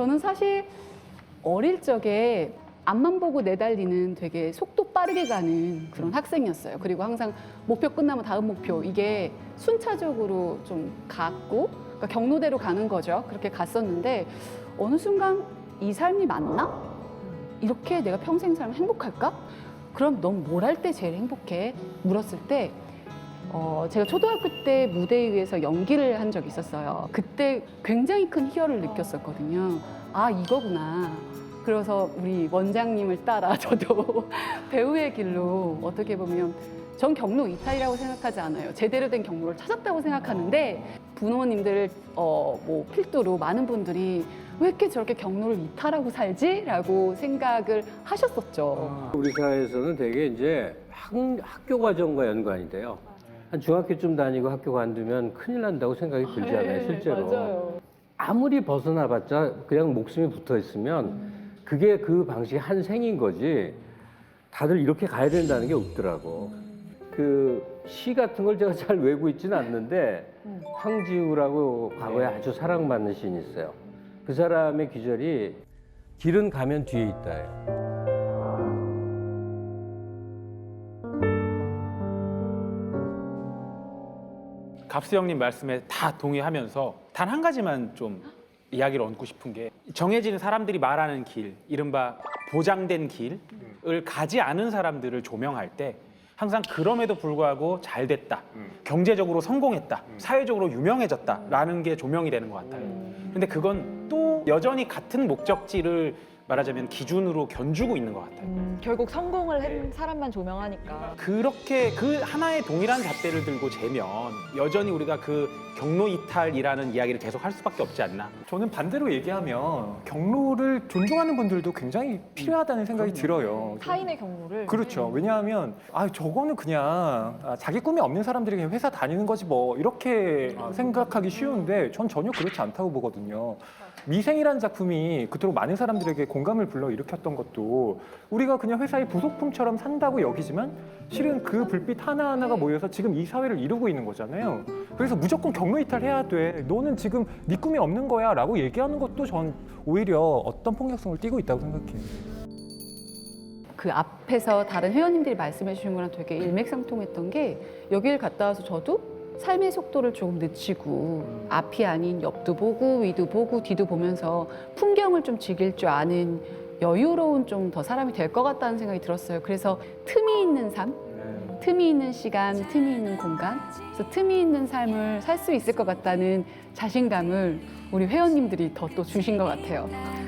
저는 사실 어릴 적에 앞만 보고 내달리는 되게 속도 빠르게 가는 그런 학생이었어요. 그리고 항상 목표 끝나면 다음 목표 이게 순차적으로 좀 갔고 그러니까 경로대로 가는 거죠. 그렇게 갔었는데 어느 순간 이 삶이 맞나? 이렇게 내가 평생 살면 행복할까? 그럼 넌 뭘 할 때 제일 행복해? 물었을 때 어, 제가 초등학교 때 무대 위에서 연기를 한 적이 있었어요. 그때 굉장히 큰 희열을 느꼈었거든요. 아, 이거구나. 그래서 우리 원장님을 따라 저도 배우의 길로 어떻게 보면 전 경로 이탈이라고 생각하지 않아요. 제대로 된 경로를 찾았다고 생각하는데 부모님들 어, 뭐 필두로 많은 분들이 왜 이렇게 저렇게 경로를 이탈하고 살지?라고 생각을 하셨었죠. 우리 사회에서는 되게 이제 학, 학교 과정과 연관이 돼요. 한 중학교쯤 다니고 학교 관두면 큰일 난다고 생각이 들잖아요, 실제로. 네, 맞아요. 아무리 벗어나봤자 그냥 목숨이 붙어 있으면 그게 그 방식의 한 생인 거지. 다들 이렇게 가야 된다는 게 없더라고. 그 시 같은 걸 제가 잘 외우고 있지는 않는데 황지우라고 과거에 아주 사랑받는 시인이 있어요. 그 사람의 귀절이 길은 가면 뒤에 있다예요. 갑수 형님 말씀에 다 동의하면서 단 한 가지만 좀 이야기를 얹고 싶은 게 정해진 사람들이 말하는 길, 이른바 보장된 길을 가지 않은 사람들을 조명할 때 항상 그럼에도 불구하고 잘 됐다, 경제적으로 성공했다, 사회적으로 유명해졌다라는 게 조명이 되는 것 같아요. 근데 그건 또 여전히 같은 목적지를 말하자면 기준으로 견주고 있는 것 같아요. 음, 결국 성공을 한 사람만 조명하니까. 그렇게 그 하나의 동일한 잣대를 들고 재면 여전히 우리가 그 경로 이탈이라는 이야기를 계속 할 수밖에 없지 않나. 저는 반대로 얘기하면 경로를 존중하는 분들도 굉장히 필요하다는 생각이 들어요. 타인의 경로를. 그렇죠. 왜냐하면 아 저거는 그냥 아, 자기 꿈이 없는 사람들이 그냥 회사 다니는 거지 뭐 이렇게 생각하기 쉬운데 전 전혀 그렇지 않다고 보거든요. 미생이라는 작품이 그토록 많은 사람들에게 공감을 불러 일으켰던 것도 우리가 그냥 회사의 부속품처럼 산다고 여기지만 실은 그 불빛 하나하나가 모여서 지금 이 사회를 이루고 있는 거잖아요. 그래서 무조건 경로 이탈해야 돼. 너는 지금 네 꿈이 없는 거야 라고 얘기하는 것도 전 오히려 어떤 폭력성을 띠고 있다고 생각해요. 그 앞에서 다른 회원님들이 말씀해 주신 거랑 되게 일맥상통했던 게 여기를 갔다 와서 저도 삶의 속도를 조금 늦추고 앞이 아닌 옆도 보고 위도 보고 뒤도 보면서 풍경을 좀 즐길 줄 아는 여유로운 좀 더 사람이 될 것 같다는 생각이 들었어요. 그래서 틈이 있는 삶, 틈이 있는 시간, 틈이 있는 공간, 그래서 틈이 있는 삶을 살 수 있을 것 같다는 자신감을 우리 회원님들이 더 또 주신 것 같아요.